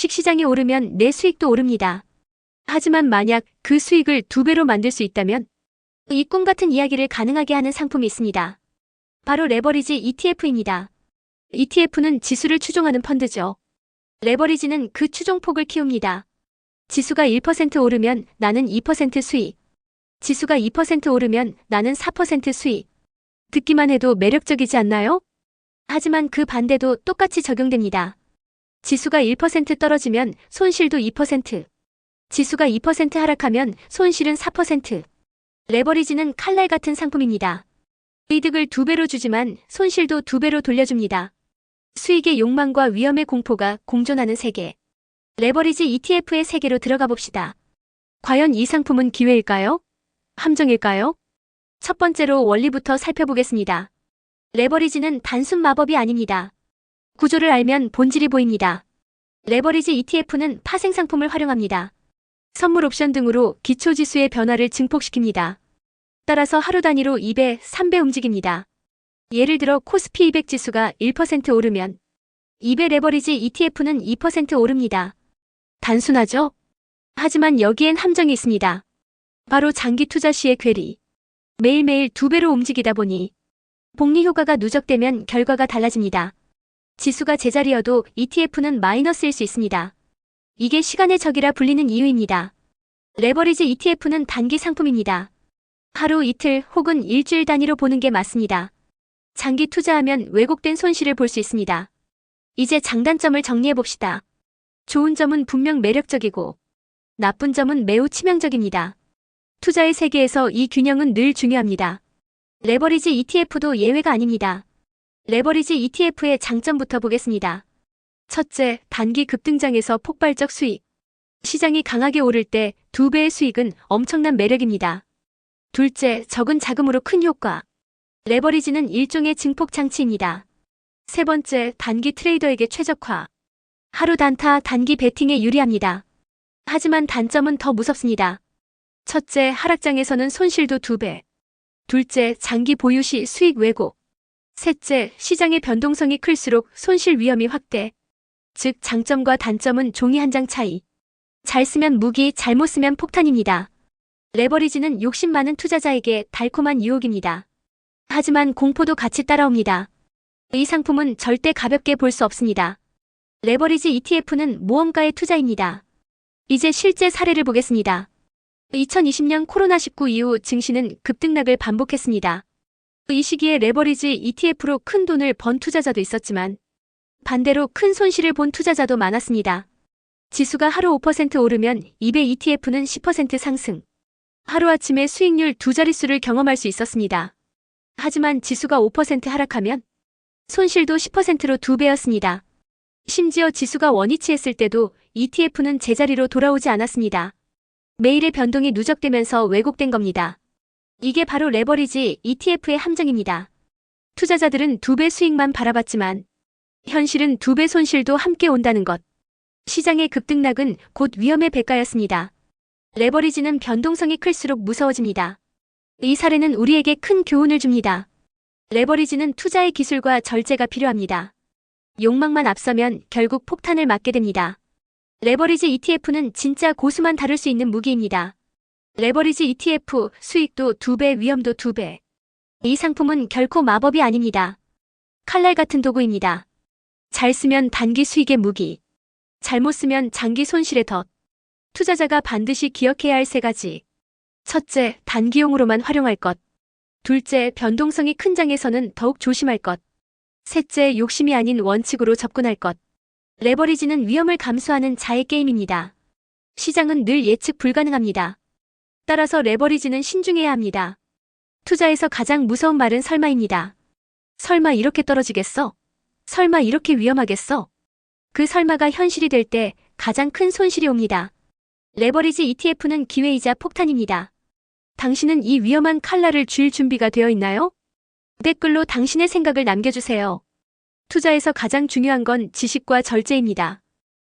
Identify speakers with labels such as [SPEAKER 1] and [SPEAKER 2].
[SPEAKER 1] 주식시장이 오르면 내 수익도 오릅니다. 하지만 만약 그 수익을 두 배로 만들 수 있다면 이 꿈 같은 이야기를 가능하게 하는 상품이 있습니다. 바로 레버리지 ETF입니다. ETF는 지수를 추종하는 펀드죠. 레버리지는 그 추종폭을 키웁니다. 지수가 1% 오르면 나는 2% 수익. 지수가 2% 오르면 나는 4% 수익. 듣기만 해도 매력적이지 않나요? 하지만 그 반대도 똑같이 적용됩니다. 지수가 1% 떨어지면 손실도 2%. 지수가 2% 하락하면 손실은 4%. 레버리지는 칼날 같은 상품입니다. 이득을 두 배로 주지만 손실도 두 배로 돌려줍니다. 수익의 욕망과 위험의 공포가 공존하는 세계. 레버리지 ETF의 세계로 들어가 봅시다. 과연 이 상품은 기회일까요? 함정일까요? 첫 번째로 원리부터 살펴보겠습니다. 레버리지는 단순 마법이 아닙니다. 구조를 알면 본질이 보입니다. 레버리지 ETF는 파생 상품을 활용합니다. 선물 옵션 등으로 기초 지수의 변화를 증폭시킵니다. 따라서 하루 단위로 2배, 3배 움직입니다. 예를 들어 코스피 200 지수가 1% 오르면 2배 레버리지 ETF는 2% 오릅니다. 단순하죠? 하지만 여기엔 함정이 있습니다. 바로 장기 투자 시의 괴리. 매일매일 두 배로 움직이다 보니 복리 효과가 누적되면 결과가 달라집니다. 지수가 제자리여도 ETF는 마이너스일 수 있습니다. 이게 시간의 적이라 불리는 이유입니다. 레버리지 ETF는 단기 상품입니다. 하루 이틀 혹은 일주일 단위로 보는 게 맞습니다. 장기 투자하면 왜곡된 손실을 볼 수 있습니다. 이제 장단점을 정리해 봅시다. 좋은 점은 분명 매력적이고 나쁜 점은 매우 치명적입니다. 투자의 세계에서 이 균형은 늘 중요합니다. 레버리지 ETF도 예외가 아닙니다. 레버리지 ETF의 장점부터 보겠습니다. 첫째, 단기 급등장에서 폭발적 수익. 시장이 강하게 오를 때 두 배의 수익은 엄청난 매력입니다. 둘째, 적은 자금으로 큰 효과. 레버리지는 일종의 증폭 장치입니다. 세 번째, 단기 트레이더에게 최적화. 하루 단타 단기 베팅에 유리합니다. 하지만 단점은 더 무섭습니다. 첫째, 하락장에서는 손실도 두 배. 둘째, 장기 보유 시 수익 왜곡. 셋째, 시장의 변동성이 클수록 손실 위험이 확대. 즉, 장점과 단점은 종이 한 장 차이. 잘 쓰면 무기, 잘못 쓰면 폭탄입니다. 레버리지는 욕심 많은 투자자에게 달콤한 유혹입니다. 하지만 공포도 같이 따라옵니다. 이 상품은 절대 가볍게 볼 수 없습니다. 레버리지 ETF는 모험가의 투자입니다. 이제 실제 사례를 보겠습니다. 2020년 코로나19 이후 증시는 급등락을 반복했습니다. 이 시기에 레버리지 ETF로 큰 돈을 번 투자자도 있었지만 반대로 큰 손실을 본 투자자도 많았습니다. 지수가 하루 5% 오르면 2배 ETF는 10% 상승. 하루아침에 수익률 두 자릿수를 경험할 수 있었습니다. 하지만 지수가 5% 하락하면 손실도 10%로 두 배였습니다. 심지어 지수가 원위치했을 때도 ETF는 제자리로 돌아오지 않았습니다. 매일의 변동이 누적되면서 왜곡된 겁니다. 이게 바로 레버리지 ETF의 함정입니다. 투자자들은 두 배 수익만 바라봤지만 현실은 두 배 손실도 함께 온다는 것. 시장의 급등락은 곧 위험의 대가였습니다. 레버리지는 변동성이 클수록 무서워집니다. 이 사례는 우리에게 큰 교훈을 줍니다. 레버리지는 투자의 기술과 절제가 필요합니다. 욕망만 앞서면 결국 폭탄을 맞게 됩니다. 레버리지 ETF는 진짜 고수만 다룰 수 있는 무기입니다. 레버리지 ETF 수익도 2배, 위험도 2배. 이 상품은 결코 마법이 아닙니다. 칼날 같은 도구입니다. 잘 쓰면 단기 수익의 무기. 잘못 쓰면 장기 손실의 덫. 투자자가 반드시 기억해야 할 세 가지. 첫째, 단기용으로만 활용할 것. 둘째, 변동성이 큰 장에서는 더욱 조심할 것. 셋째, 욕심이 아닌 원칙으로 접근할 것. 레버리지는 위험을 감수하는 자의 게임입니다. 시장은 늘 예측 불가능합니다. 따라서 레버리지는 신중해야 합니다. 투자에서 가장 무서운 말은 설마입니다. 설마 이렇게 떨어지겠어? 설마 이렇게 위험하겠어? 그 설마가 현실이 될 때 가장 큰 손실이 옵니다. 레버리지 ETF는 기회이자 폭탄입니다. 당신은 이 위험한 칼날을 쥘 준비가 되어 있나요? 댓글로 당신의 생각을 남겨주세요. 투자에서 가장 중요한 건 지식과 절제입니다.